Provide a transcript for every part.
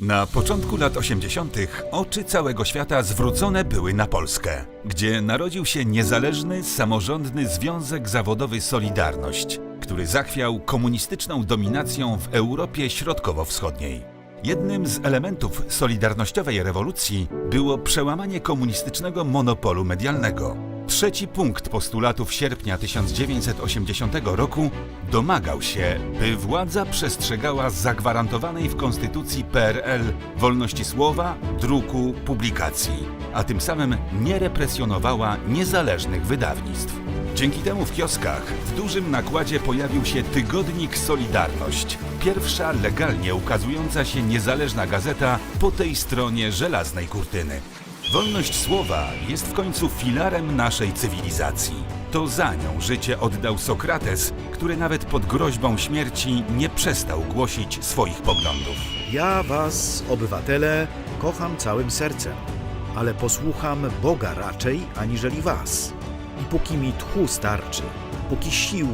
Na początku lat 80. oczy całego świata zwrócone były na Polskę, gdzie narodził się niezależny, samorządny Związek Zawodowy Solidarność, który zachwiał komunistyczną dominacją w Europie Środkowo-Wschodniej. Jednym z elementów solidarnościowej rewolucji było przełamanie komunistycznego monopolu medialnego. Trzeci punkt postulatów sierpnia 1980 roku domagał się, by władza przestrzegała zagwarantowanej w Konstytucji PRL wolności słowa, druku, publikacji, a tym samym nie represjonowała niezależnych wydawnictw. Dzięki temu w kioskach w dużym nakładzie pojawił się tygodnik Solidarność, pierwsza legalnie ukazująca się niezależna gazeta po tej stronie żelaznej kurtyny. Wolność słowa jest w końcu filarem naszej cywilizacji. To za nią życie oddał Sokrates, który nawet pod groźbą śmierci nie przestał głosić swoich poglądów. Ja was, obywatele, kocham całym sercem, ale posłucham Boga raczej aniżeli was. I póki mi tchu starczy, póki sił,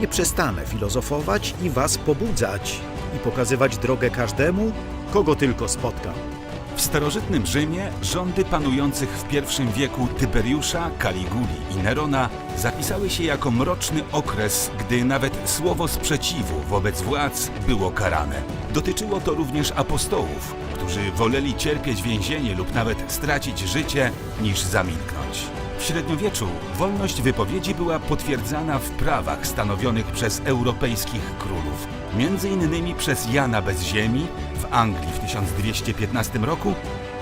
nie przestanę filozofować i was pobudzać i pokazywać drogę każdemu, kogo tylko spotkam. W starożytnym Rzymie rządy panujących w I wieku Tyberiusza, Kaliguli i Nerona zapisały się jako mroczny okres, gdy nawet słowo sprzeciwu wobec władz było karane. Dotyczyło to również apostołów, którzy woleli cierpieć więzienie lub nawet stracić życie, niż zamilknąć. W średniowieczu wolność wypowiedzi była potwierdzana w prawach stanowionych przez europejskich królów, między innymi przez Jana bez ziemi w Anglii w 1215 roku,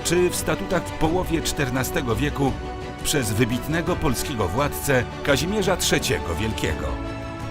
czy w statutach w połowie XIV wieku przez wybitnego polskiego władcę Kazimierza III Wielkiego.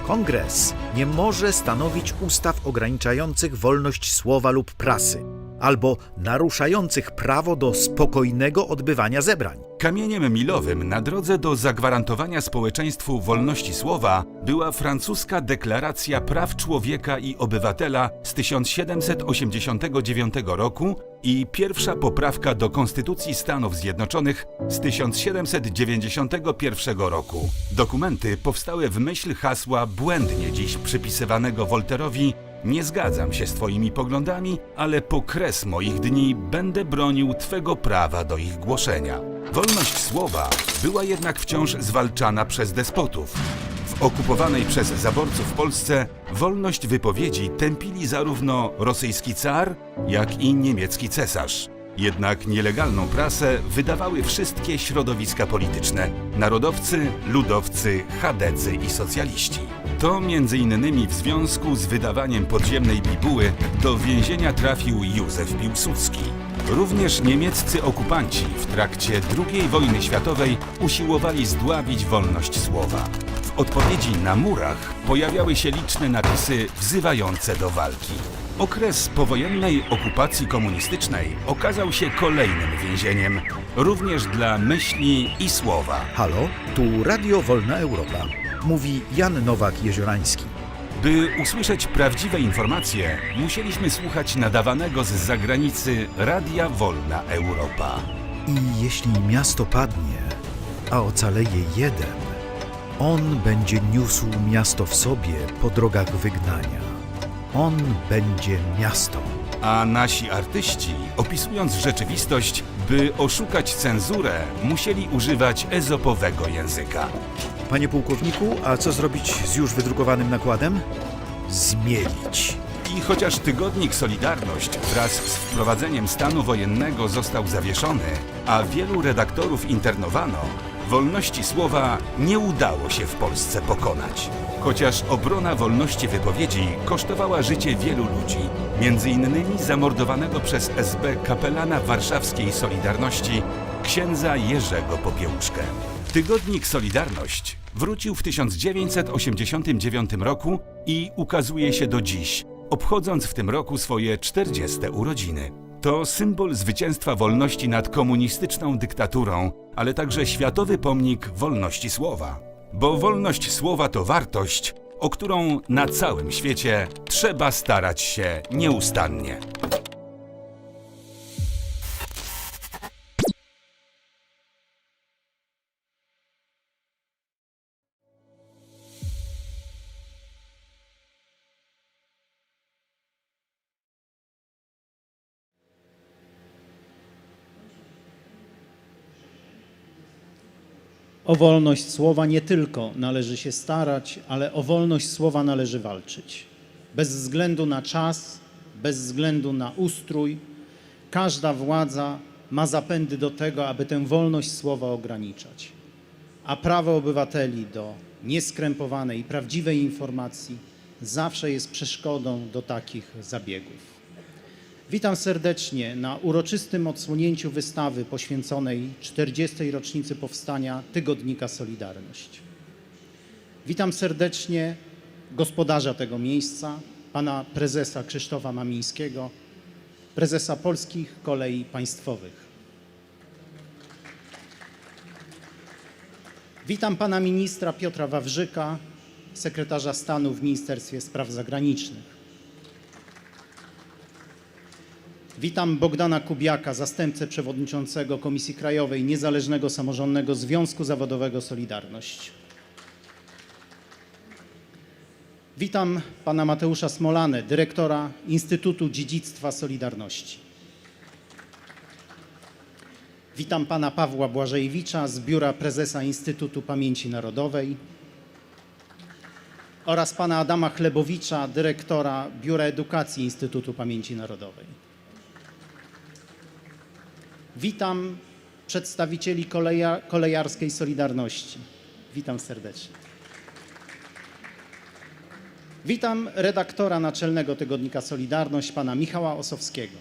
Kongres nie może stanowić ustaw ograniczających wolność słowa lub prasy, albo naruszających prawo do spokojnego odbywania zebrań. Kamieniem milowym na drodze do zagwarantowania społeczeństwu wolności słowa była francuska Deklaracja Praw Człowieka i Obywatela z 1789 roku i pierwsza poprawka do Konstytucji Stanów Zjednoczonych z 1791 roku. Dokumenty powstałe w myśl hasła błędnie dziś przypisywanego Wolterowi nie zgadzam się z Twoimi poglądami, ale po kres moich dni będę bronił Twego prawa do ich głoszenia. Wolność słowa była jednak wciąż zwalczana przez despotów. W okupowanej przez zaborców Polsce wolność wypowiedzi tępili zarówno rosyjski car, jak i niemiecki cesarz. Jednak nielegalną prasę wydawały wszystkie środowiska polityczne narodowcy, ludowcy, chadecy i socjaliści. To między innymi w związku z wydawaniem podziemnej bibuły do więzienia trafił Józef Piłsudski. Również niemieccy okupanci w trakcie II wojny światowej usiłowali zdławić wolność słowa. W odpowiedzi na murach pojawiały się liczne napisy wzywające do walki. Okres powojennej okupacji komunistycznej okazał się kolejnym więzieniem, również dla myśli i słowa. Halo, tu Radio Wolna Europa. Mówi Jan Nowak-Jeziorański. By usłyszeć prawdziwe informacje, musieliśmy słuchać nadawanego z zagranicy Radia Wolna Europa. I jeśli miasto padnie, a ocaleje jeden, on będzie niósł miasto w sobie po drogach wygnania. On będzie miasto. A nasi artyści, opisując rzeczywistość, by oszukać cenzurę, musieli używać ezopowego języka. Panie pułkowniku, a co zrobić z już wydrukowanym nakładem? Zmielić. I chociaż tygodnik Solidarność wraz z wprowadzeniem stanu wojennego został zawieszony, a wielu redaktorów internowano, wolności słowa nie udało się w Polsce pokonać. Chociaż obrona wolności wypowiedzi kosztowała życie wielu ludzi, między innymi zamordowanego przez SB kapelana warszawskiej Solidarności księdza Jerzego Popiełuszkę. Tygodnik Solidarność wrócił w 1989 roku i ukazuje się do dziś, obchodząc w tym roku swoje 40. urodziny. To symbol zwycięstwa wolności nad komunistyczną dyktaturą, ale także światowy pomnik wolności słowa. Bo wolność słowa to wartość, o którą na całym świecie trzeba starać się nieustannie. O wolność słowa nie tylko należy się starać, ale o wolność słowa należy walczyć. Bez względu na czas, bez względu na ustrój, każda władza ma zapędy do tego, aby tę wolność słowa ograniczać. A prawo obywateli do nieskrępowanej, prawdziwej informacji zawsze jest przeszkodą do takich zabiegów. Witam serdecznie na uroczystym odsłonięciu wystawy poświęconej 40. rocznicy powstania Tygodnika Solidarność. Witam serdecznie gospodarza tego miejsca, pana prezesa Krzysztofa Mamińskiego, prezesa Polskich Kolei Państwowych. Witam pana ministra Piotra Wawrzyka, sekretarza stanu w Ministerstwie Spraw Zagranicznych. Witam Bogdana Kubiaka, zastępcę przewodniczącego Komisji Krajowej Niezależnego Samorządnego Związku Zawodowego Solidarność. Witam pana Mateusza Smolanę, dyrektora Instytutu Dziedzictwa Solidarności. Witam pana Pawła Błażejewicza z biura prezesa Instytutu Pamięci Narodowej oraz pana Adama Chlebowicza, dyrektora Biura Edukacji Instytutu Pamięci Narodowej. Witam przedstawicieli koleja, kolejarskiej Solidarności. Witam serdecznie. Witam redaktora naczelnego tygodnika Solidarność, pana Michała Osowskiego.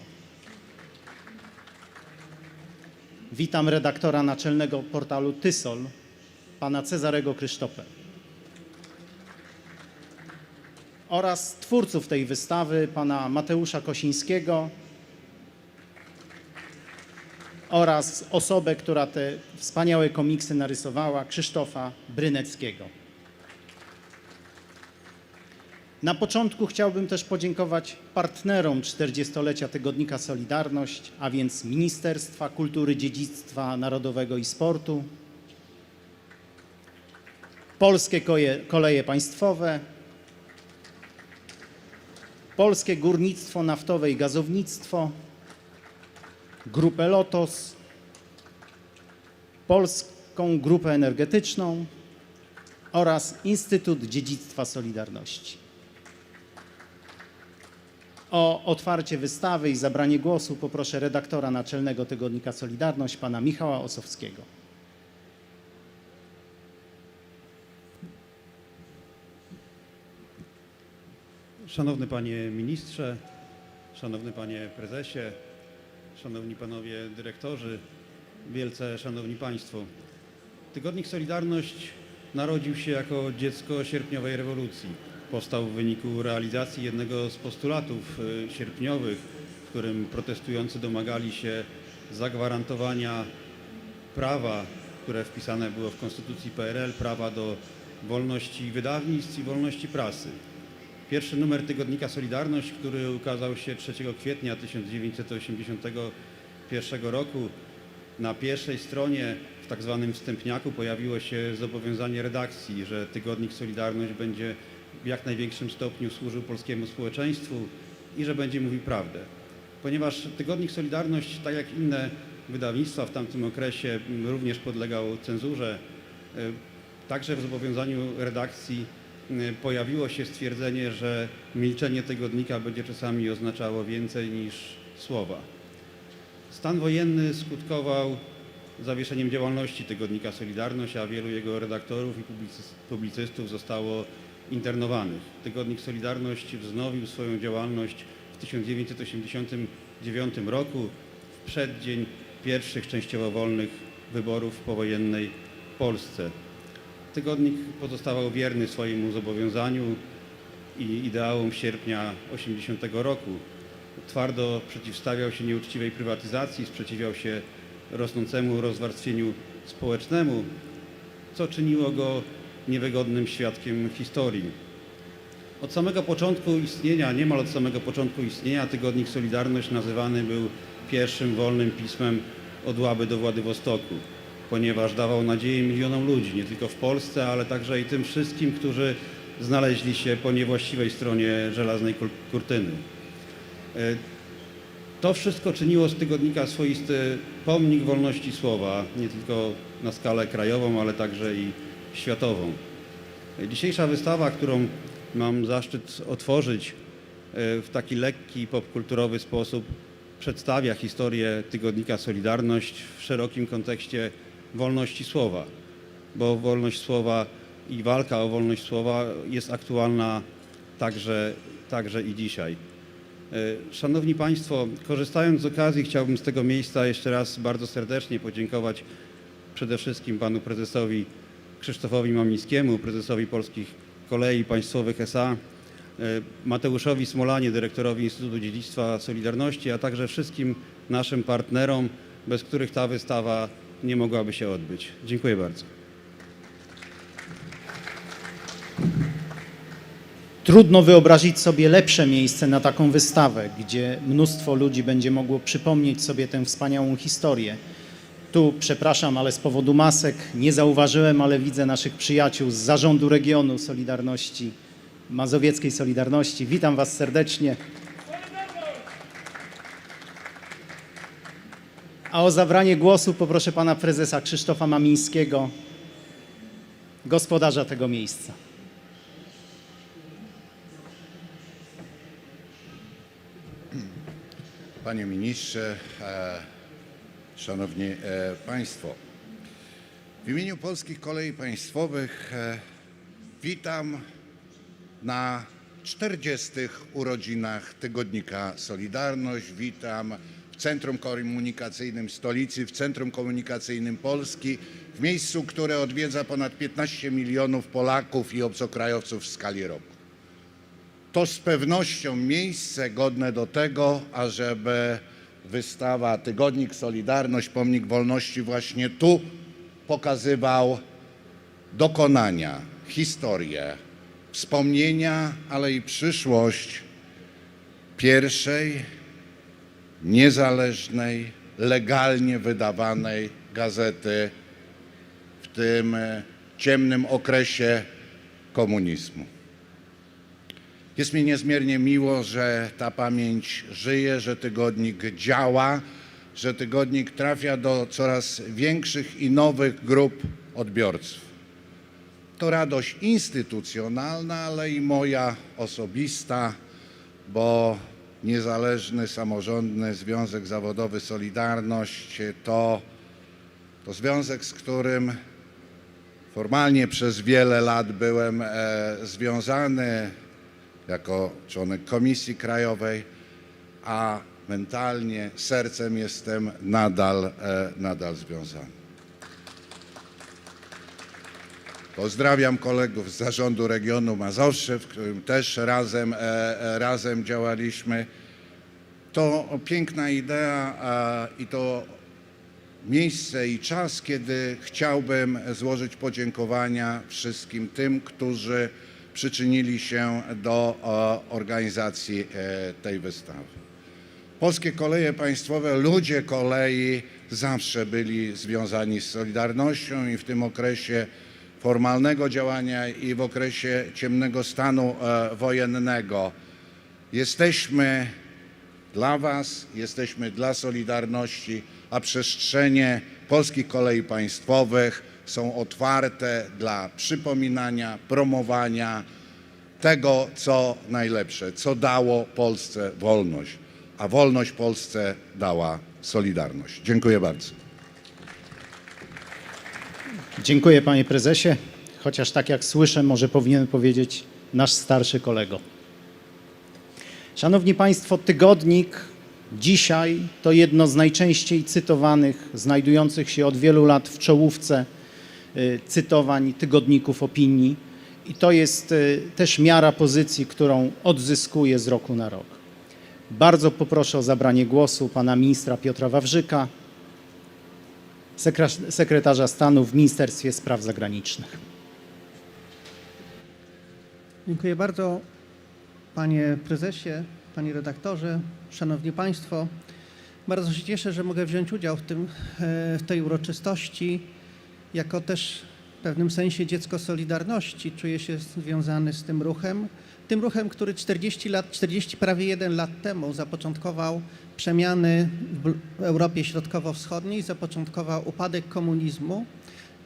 Witam redaktora naczelnego portalu Tysol, pana Cezarego Krysztopę. Oraz twórców tej wystawy, pana Mateusza Kosińskiego, oraz osobę, która te wspaniałe komiksy narysowała, Krzysztofa Bryneckiego. Na początku chciałbym też podziękować partnerom 40-lecia Tygodnika Solidarność, a więc Ministerstwa Kultury, Dziedzictwa Narodowego i Sportu, Polskie Koje- Koleje Państwowe, Polskie Górnictwo Naftowe i Gazownictwo, Grupę Lotos, Polską Grupę Energetyczną oraz Instytut Dziedzictwa Solidarności. O otwarcie wystawy i zabranie głosu poproszę redaktora naczelnego tygodnika Solidarność, pana Michała Osowskiego. Szanowny Panie Ministrze, Szanowny Panie Prezesie, Szanowni Panowie Dyrektorzy, wielce Szanowni Państwo. Tygodnik Solidarność narodził się jako dziecko sierpniowej rewolucji. Powstał w wyniku realizacji jednego z postulatów y, sierpniowych, w którym protestujący domagali się zagwarantowania prawa, które wpisane było w Konstytucji PRL, prawa do wolności wydawnictw i wolności prasy. Pierwszy numer tygodnika Solidarność, który ukazał się 3 kwietnia 1981 roku, na pierwszej stronie w tak zwanym wstępniaku pojawiło się zobowiązanie redakcji, że tygodnik Solidarność będzie w jak największym stopniu służył polskiemu społeczeństwu i że będzie mówił prawdę. Ponieważ tygodnik Solidarność, tak jak inne wydawnictwa w tamtym okresie, również podlegał cenzurze, y, Także w zobowiązaniu redakcji pojawiło się stwierdzenie, że milczenie tygodnika będzie czasami oznaczało więcej niż słowa. Stan wojenny skutkował zawieszeniem działalności tygodnika Solidarność, a wielu jego redaktorów i publicys- publicystów zostało internowanych. Tygodnik Solidarność wznowił swoją działalność w 1989 roku, w przeddzień pierwszych częściowo wolnych wyborów w powojennej Polsce. Tygodnik pozostawał wierny swojemu zobowiązaniu i ideałom sierpnia 80 roku. Twardo przeciwstawiał się nieuczciwej prywatyzacji, sprzeciwiał się rosnącemu rozwarstwieniu społecznemu, co czyniło go niewygodnym świadkiem historii. Od samego początku istnienia, niemal od samego początku istnienia, tygodnik Solidarność nazywany był pierwszym wolnym pismem od Łaby do Władywostoku, ponieważ dawał nadzieję milionom ludzi, nie tylko w Polsce, ale także i tym wszystkim, którzy znaleźli się po niewłaściwej stronie żelaznej kur- kurtyny. E, To wszystko czyniło z tygodnika swoisty pomnik wolności słowa, nie tylko na skalę krajową, ale także i światową. Dzisiejsza wystawa, którą mam zaszczyt otworzyć e, w taki lekki, popkulturowy sposób, przedstawia historię tygodnika Solidarność w szerokim kontekście wolności słowa, bo wolność słowa i walka o wolność słowa jest aktualna także, także i dzisiaj. E, Szanowni Państwo, korzystając z okazji, chciałbym z tego miejsca jeszcze raz bardzo serdecznie podziękować przede wszystkim panu prezesowi Krzysztofowi Mamińskiemu, prezesowi Polskich Kolei Państwowych SA, e, Mateuszowi Smolanie, dyrektorowi Instytutu Dziedzictwa Solidarności, a także wszystkim naszym partnerom, bez których ta wystawa nie mogłaby się odbyć. Dziękuję bardzo. Trudno wyobrazić sobie lepsze miejsce na taką wystawę, gdzie mnóstwo ludzi będzie mogło przypomnieć sobie tę wspaniałą historię. Tu, przepraszam, ale z powodu masek nie zauważyłem, ale widzę naszych przyjaciół z zarządu regionu Solidarności, Mazowieckiej Solidarności. Witam Was serdecznie. A o zabranie głosu poproszę pana prezesa Krzysztofa Mamińskiego, gospodarza tego miejsca. Panie Ministrze, e, Szanowni e, Państwo. W imieniu Polskich Kolei Państwowych e, witam na 40. urodzinach Tygodnika Solidarność. Witam w Centrum Komunikacyjnym Stolicy, w Centrum Komunikacyjnym Polski, w miejscu, które odwiedza ponad 15 milionów Polaków i obcokrajowców w skali roku. To z pewnością miejsce godne do tego, ażeby wystawa Tygodnik Solidarność, Pomnik Wolności właśnie tu pokazywał dokonania, historię, wspomnienia, ale i przyszłość pierwszej niezależnej, legalnie wydawanej gazety w tym e, ciemnym okresie komunizmu. Jest mi niezmiernie miło, że ta pamięć żyje, że tygodnik działa, że tygodnik trafia do coraz większych i nowych grup odbiorców. To radość instytucjonalna, ale i moja osobista, bo niezależny, samorządny Związek Zawodowy Solidarność to, to związek, z którym formalnie przez wiele lat byłem e, związany jako członek Komisji Krajowej, a mentalnie, sercem jestem nadal, e, nadal związany. Pozdrawiam kolegów z Zarządu Regionu Mazowsze, w którym też razem, e, e, razem działaliśmy. To piękna idea i to miejsce i czas, kiedy chciałbym złożyć podziękowania wszystkim tym, którzy przyczynili się do organizacji e, tej wystawy. Polskie koleje państwowe, ludzie kolei zawsze byli związani z Solidarnością i w tym okresie formalnego działania i w okresie ciemnego stanu e, wojennego. Jesteśmy dla Was, jesteśmy dla Solidarności, a przestrzenie polskich kolei państwowych są otwarte dla przypominania, promowania tego, co najlepsze, co dało Polsce wolność, a wolność Polsce dała Solidarność. Dziękuję bardzo. Dziękuję panie prezesie, chociaż tak jak słyszę, może powinien powiedzieć nasz starszy kolego. Szanowni Państwo, tygodnik dzisiaj to jedno z najczęściej cytowanych, znajdujących się od wielu lat w czołówce y, cytowań tygodników opinii i to jest y, też miara pozycji, którą odzyskuje z roku na rok. Bardzo poproszę o zabranie głosu pana ministra Piotra Wawrzyka, sekretarza stanu w Ministerstwie Spraw Zagranicznych. Dziękuję bardzo, panie prezesie, panie redaktorze, szanowni państwo. Bardzo się cieszę, że mogę wziąć udział w, tym, e, w tej uroczystości jako też w pewnym sensie dziecko Solidarności. Czuję się związany z tym ruchem. Tym ruchem, który 40 lat, 40 prawie 1 lat temu zapoczątkował przemiany w Europie Środkowo-Wschodniej, zapoczątkował upadek komunizmu.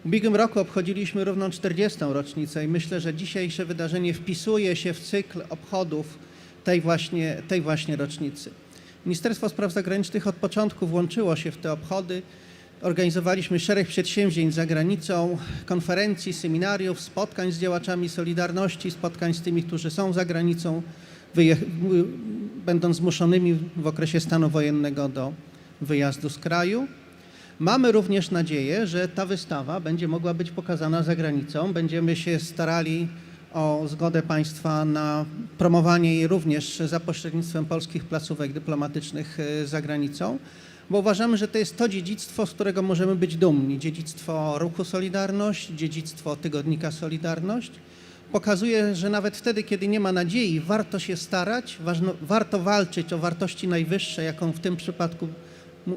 W ubiegłym roku obchodziliśmy równą 40. rocznicę i myślę, że dzisiejsze wydarzenie wpisuje się w cykl obchodów tej właśnie, tej właśnie rocznicy. Ministerstwo Spraw Zagranicznych od początku włączyło się w te obchody. Organizowaliśmy szereg przedsięwzięć za granicą, konferencji, seminariów, spotkań z działaczami Solidarności, spotkań z tymi, którzy są za granicą, będąc zmuszonymi w okresie stanu wojennego do wyjazdu z kraju. Mamy również nadzieję, że ta wystawa będzie mogła być pokazana za granicą. Będziemy się starali o zgodę państwa na promowanie jej również za pośrednictwem polskich placówek dyplomatycznych e, za granicą, bo uważamy, że to jest to dziedzictwo, z którego możemy być dumni. Dziedzictwo ruchu Solidarność, dziedzictwo tygodnika Solidarność. Pokazuje, że nawet wtedy, kiedy nie ma nadziei, warto się starać, ważno, warto walczyć o wartości najwyższe, jaką w tym przypadku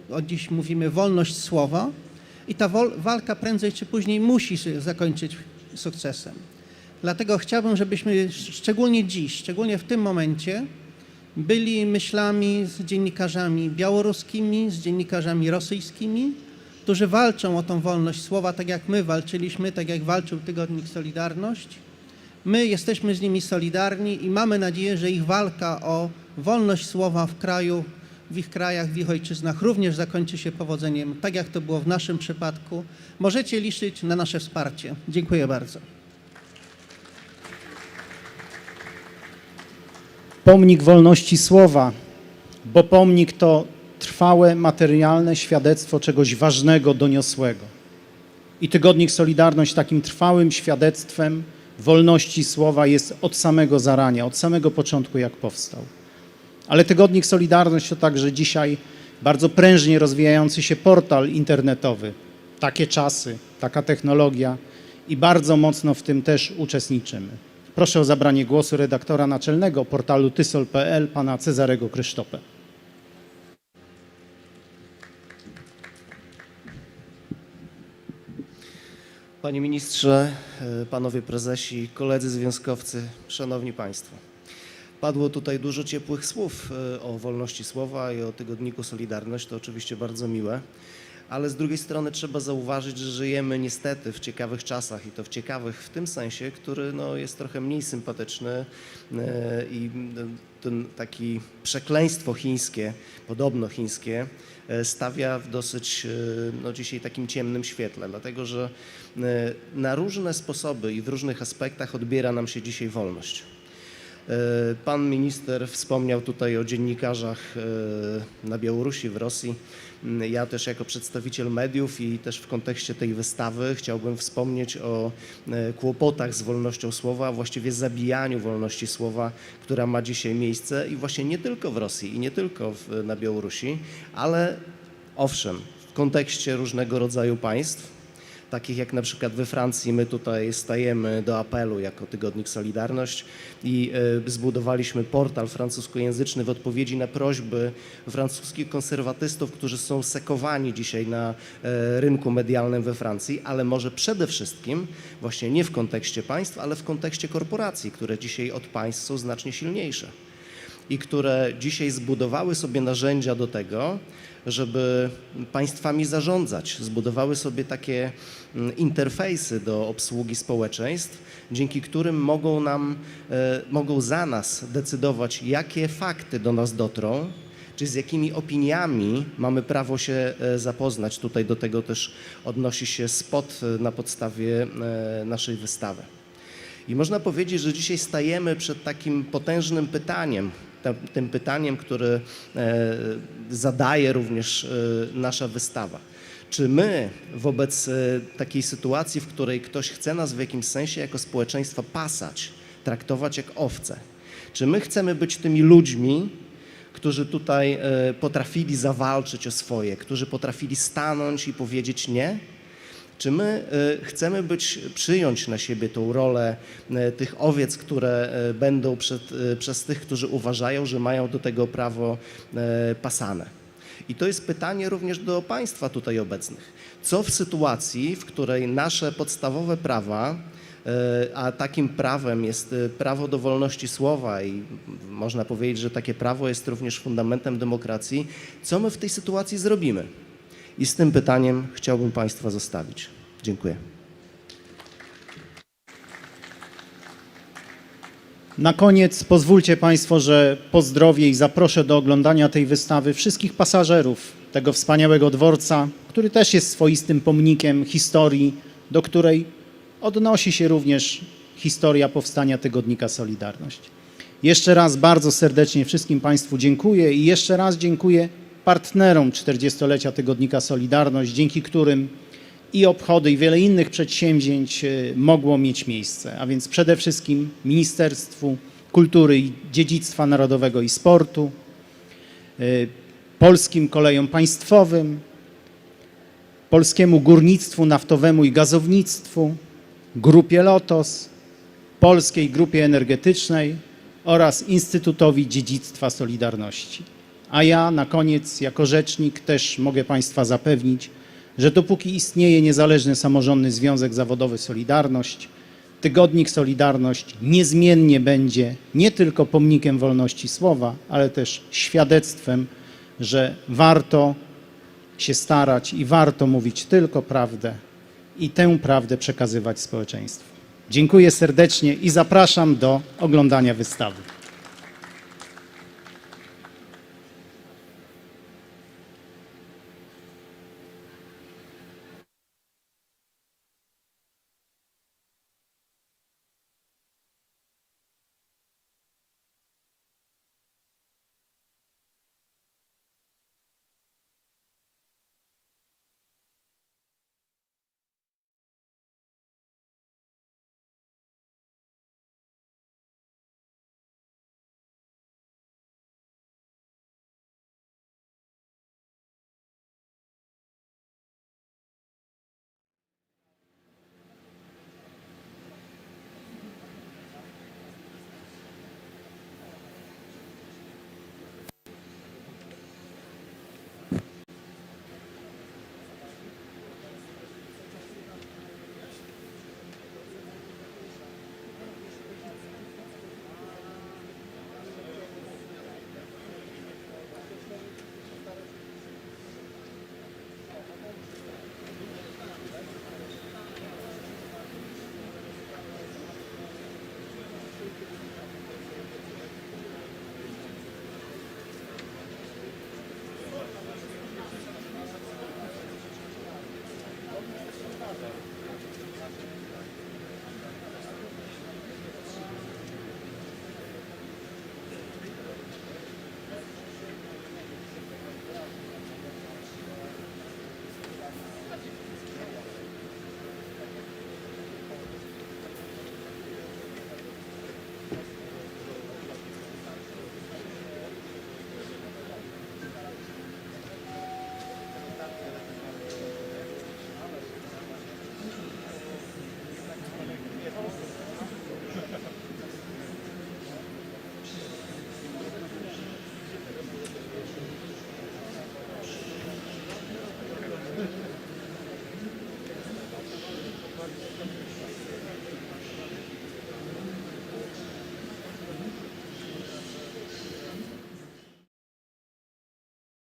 od dziś mówimy wolność słowa i ta walka prędzej czy później musi się zakończyć sukcesem. Dlatego chciałbym, żebyśmy szczególnie dziś, szczególnie w tym momencie, byli myślami z dziennikarzami białoruskimi, z dziennikarzami rosyjskimi, którzy walczą o tą wolność słowa, tak jak my walczyliśmy, tak jak walczył Tygodnik Solidarność. My jesteśmy z nimi solidarni i mamy nadzieję, że ich walka o wolność słowa w kraju, w ich krajach, w ich ojczyznach również zakończy się powodzeniem, tak jak to było w naszym przypadku. Możecie liczyć na nasze wsparcie. Dziękuję bardzo. Pomnik wolności słowa, bo pomnik to trwałe, materialne świadectwo czegoś ważnego, doniosłego. I tygodnik Solidarność takim trwałym świadectwem wolności słowa jest od samego zarania, od samego początku, jak powstał. Ale tygodnik Solidarność to także dzisiaj bardzo prężnie rozwijający się portal internetowy. Takie czasy, taka technologia i bardzo mocno w tym też uczestniczymy. Proszę o zabranie głosu redaktora naczelnego portalu tysol.pl, pana Cezarego Krysztopę. Panie ministrze, e, panowie prezesi, koledzy związkowcy, szanowni państwo. Padło tutaj dużo ciepłych słów e, o wolności słowa i o tygodniku Solidarność, to oczywiście bardzo miłe, ale z drugiej strony trzeba zauważyć, że żyjemy niestety w ciekawych czasach i to w ciekawych w tym sensie, który no, jest trochę mniej sympatyczny e, i mm, ten taki przekleństwo chińskie, podobno chińskie, e, stawia w dosyć e, no, dzisiaj takim ciemnym świetle, dlatego że e, na różne sposoby i w różnych aspektach odbiera nam się dzisiaj wolność. E, Pan minister wspomniał tutaj o dziennikarzach e, na Białorusi, w Rosji. Mm, Ja też jako przedstawiciel mediów i też w kontekście tej wystawy chciałbym wspomnieć o e, kłopotach z wolnością słowa, właściwie zabijaniu wolności słowa, która ma dzisiaj miejsce i właśnie nie tylko w Rosji i nie tylko w, na Białorusi, ale owszem, w kontekście różnego rodzaju państw takich jak na przykład we Francji, my tutaj stajemy do apelu jako Tygodnik Solidarność i e, zbudowaliśmy portal francuskojęzyczny w odpowiedzi na prośby francuskich konserwatystów, którzy są sekowani dzisiaj na e, rynku medialnym we Francji, ale może przede wszystkim właśnie nie w kontekście państw, ale w kontekście korporacji, które dzisiaj od państw są znacznie silniejsze i które dzisiaj zbudowały sobie narzędzia do tego, żeby państwami zarządzać. Zbudowały sobie takie mm, interfejsy do obsługi społeczeństw, dzięki którym mogą nam, e, mogą za nas decydować, jakie fakty do nas dotrą, czy z jakimi opiniami mamy prawo się e, zapoznać. Tutaj do tego też odnosi się spot e, na podstawie naszej wystawy. I można powiedzieć, że dzisiaj stajemy przed takim potężnym pytaniem, ta- tym pytaniem, które e, zadaje również e, nasza wystawa. Czy my wobec e, takiej sytuacji, w której ktoś chce nas w jakimś sensie jako społeczeństwo pasać, traktować jak owce, czy my chcemy być tymi ludźmi, którzy tutaj potrafili zawalczyć o swoje, którzy potrafili stanąć i powiedzieć nie? Czy my e, chcemy być, przyjąć na siebie tą rolę e, tych owiec, które e, będą przed, przez tych, którzy uważają, że mają do tego prawo pasane? I to jest pytanie również do Państwa tutaj obecnych. Co w sytuacji, w której nasze podstawowe prawa, a takim prawem jest prawo do wolności słowa i można powiedzieć, że takie prawo jest również fundamentem demokracji, co my w tej sytuacji zrobimy? I z tym pytaniem chciałbym Państwa zostawić. Dziękuję. Na koniec pozwólcie Państwo, że pozdrowię i zaproszę do oglądania tej wystawy wszystkich pasażerów tego wspaniałego dworca, który też jest swoistym pomnikiem historii, do której odnosi się również historia powstania Tygodnika Solidarność. Jeszcze raz bardzo serdecznie wszystkim Państwu dziękuję i jeszcze raz dziękuję partnerom 40-lecia Tygodnika Solidarność, dzięki którym i obchody, i wiele innych przedsięwzięć e, mogło mieć miejsce. A więc przede wszystkim Ministerstwu Kultury i Dziedzictwa Narodowego i Sportu, e, Polskim Kolejom Państwowym, Polskiemu Górnictwu Naftowemu i Gazownictwu, Grupie Lotos, Polskiej Grupie Energetycznej oraz Instytutowi Dziedzictwa Solidarności. A ja na koniec, jako rzecznik, też mogę Państwa zapewnić, że dopóki istnieje niezależny samorządny związek zawodowy Solidarność, tygodnik Solidarność niezmiennie będzie nie tylko pomnikiem wolności słowa, ale też świadectwem, że warto się starać i warto mówić tylko prawdę i tę prawdę przekazywać społeczeństwu. Dziękuję serdecznie i zapraszam do oglądania wystawy.